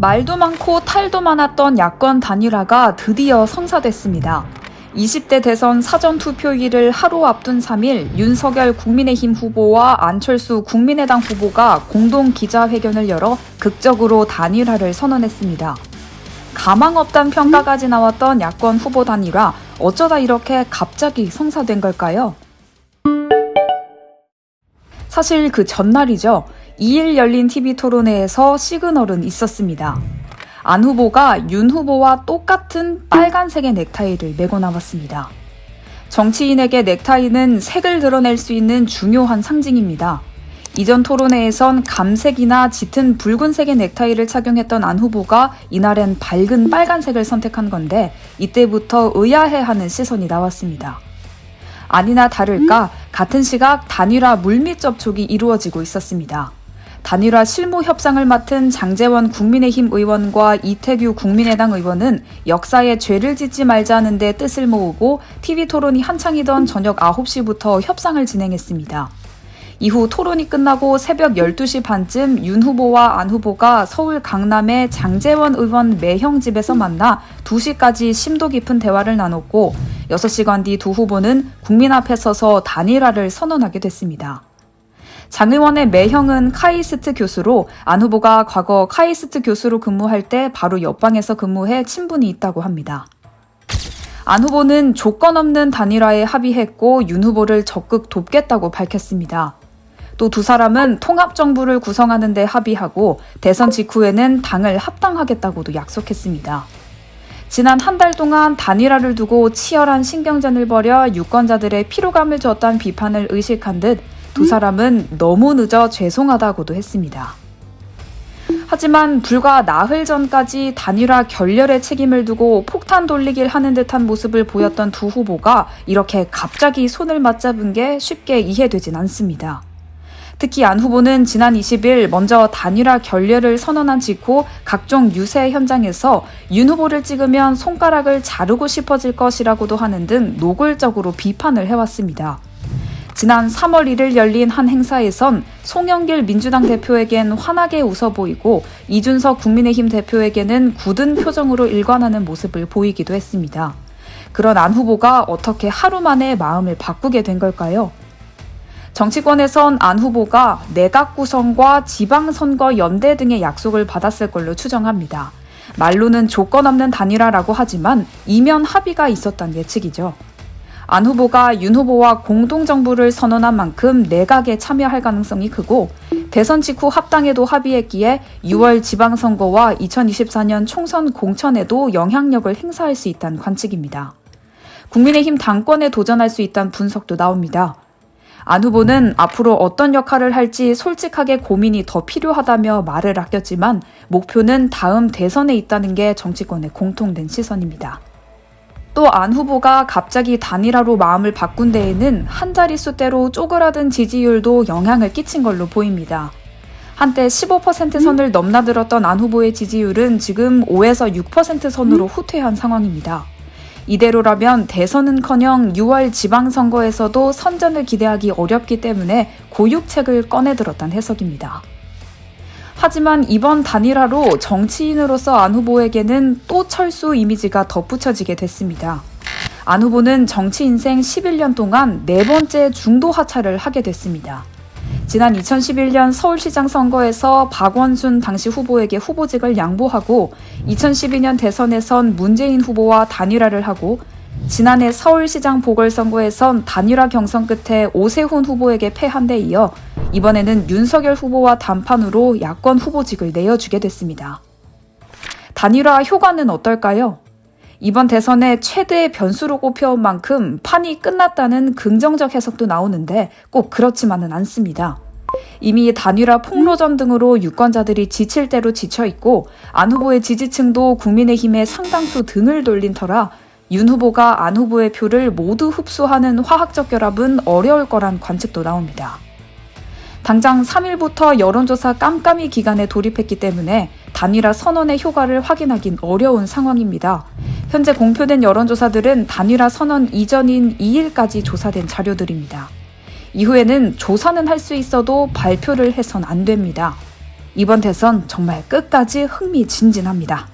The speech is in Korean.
말도 많고 탈도 많았던 야권 단일화가 드디어 성사됐습니다. 20대 대선 사전 투표일을 하루 앞둔 3일 윤석열 국민의힘 후보와 안철수 국민의당 후보가 공동 기자회견을 열어 극적으로 단일화를 선언했습니다. 가망 없단 평가까지 나왔던 야권 후보 단일화 어쩌다 이렇게 갑자기 성사된 걸까요? 사실 그 전날이죠. 2일 열린 TV 토론회에서 시그널은 있었습니다. 안 후보가 윤 후보와 똑같은 빨간색의 넥타이를 메고 나왔습니다. 정치인에게 넥타이는 색을 드러낼 수 있는 중요한 상징입니다. 이전 토론회에선 감색이나 짙은 붉은색의 넥타이를 착용했던 안 후보가 이날엔 밝은 빨간색을 선택한 건데 이때부터 의아해하는 시선이 나왔습니다. 아니나 다를까 같은 시각 단일화 물밑 접촉이 이루어지고 있었습니다. 단일화 실무 협상을 맡은 장재원 국민의힘 의원과 이태규 국민의당 의원은 역사에 죄를 짓지 말자는 데 뜻을 모으고 TV 토론이 한창이던 저녁 9시부터 협상을 진행했습니다. 이후 토론이 끝나고 새벽 12시 반쯤 윤 후보와 안 후보가 서울 강남의 장재원 의원 매형 집에서 만나 2시까지 심도 깊은 대화를 나눴고 6시간 뒤 두 후보는 국민 앞에 서서 단일화를 선언하게 됐습니다. 장 의원의 매형은 카이스트 교수로 안 후보가 과거 카이스트 교수로 근무할 때 바로 옆방에서 근무해 친분이 있다고 합니다. 안 후보는 조건 없는 단일화에 합의했고 윤 후보를 적극 돕겠다고 밝혔습니다. 또 두 사람은 통합정부를 구성하는 데 합의하고 대선 직후에는 당을 합당하겠다고도 약속했습니다. 지난 한 달 동안 단일화를 두고 치열한 신경전을 벌여 유권자들의 피로감을 줬다는 비판을 의식한 듯 두 사람은 너무 늦어 죄송하다고도 했습니다. 하지만 불과 나흘 전까지 단일화 결렬의 책임을 두고 폭탄 돌리기를 하는 듯한 모습을 보였던 두 후보가 이렇게 갑자기 손을 맞잡은 게 쉽게 이해되진 않습니다. 특히 안 후보는 지난 20일 먼저 단일화 결렬을 선언한 직후 각종 유세 현장에서 윤 후보를 찍으면 손가락을 자르고 싶어질 것이라고도 하는 등 노골적으로 비판을 해왔습니다. 지난 3월 1일 열린 한 행사에선 송영길 민주당 대표에겐 환하게 웃어 보이고 이준석 국민의힘 대표에게는 굳은 표정으로 일관하는 모습을 보이기도 했습니다. 그런 안 후보가 어떻게 하루 만에 마음을 바꾸게 된 걸까요? 정치권에선 안 후보가 내각 구성과 지방선거 연대 등의 약속을 받았을 걸로 추정합니다. 말로는 조건 없는 단일화라고 하지만 이면 합의가 있었던 예측이죠. 안 후보가 윤 후보와 공동정부를 선언한 만큼 내각에 참여할 가능성이 크고 대선 직후 합당에도 합의했기에 6월 지방선거와 2024년 총선 공천에도 영향력을 행사할 수 있다는 관측입니다. 국민의힘 당권에 도전할 수 있다는 분석도 나옵니다. 안 후보는 앞으로 어떤 역할을 할지 솔직하게 고민이 더 필요하다며 말을 아꼈지만 목표는 다음 대선에 있다는 게 정치권의 공통된 시선입니다. 또 안 후보가 갑자기 단일화로 마음을 바꾼 데에는 한 자릿수대로 쪼그라든 지지율도 영향을 끼친 걸로 보입니다. 한때 15% 선을 넘나들었던 안 후보의 지지율은 지금 5에서 6% 선으로 후퇴한 상황입니다. 이대로라면 대선은커녕 6월 지방선거에서도 선전을 기대하기 어렵기 때문에 고육책을 꺼내들었단 해석입니다. 하지만 이번 단일화로 정치인으로서 안 후보에게는 또 철수 이미지가 덧붙여지게 됐습니다. 안 후보는 정치 인생 11년 동안 네 번째 중도 하차를 하게 됐습니다. 지난 2011년 서울시장 선거에서 박원순 당시 후보에게 후보직을 양보하고 2012년 대선에선 문재인 후보와 단일화를 하고 지난해 서울시장 보궐선거에선 단일화 경선 끝에 오세훈 후보에게 패한 데 이어 이번에는 윤석열 후보와 단판으로 야권 후보직을 내어주게 됐습니다. 단일화 효과는 어떨까요? 이번 대선의 최대의 변수로 꼽혀온 만큼 판이 끝났다는 긍정적 해석도 나오는데 꼭 그렇지만은 않습니다. 이미 단일화 폭로전 등으로 유권자들이 지칠 대로 지쳐 있고 안 후보의 지지층도 국민의힘에 상당수 등을 돌린 터라 윤 후보가 안 후보의 표를 모두 흡수하는 화학적 결합은 어려울 거란 관측도 나옵니다. 당장 3일부터 여론조사 깜깜이 기간에 돌입했기 때문에 단일화 선언의 효과를 확인하긴 어려운 상황입니다. 현재 공표된 여론조사들은 단일화 선언 이전인 2일까지 조사된 자료들입니다. 이후에는 조사는 할 수 있어도 발표를 해선 안 됩니다. 이번 대선 정말 끝까지 흥미진진합니다.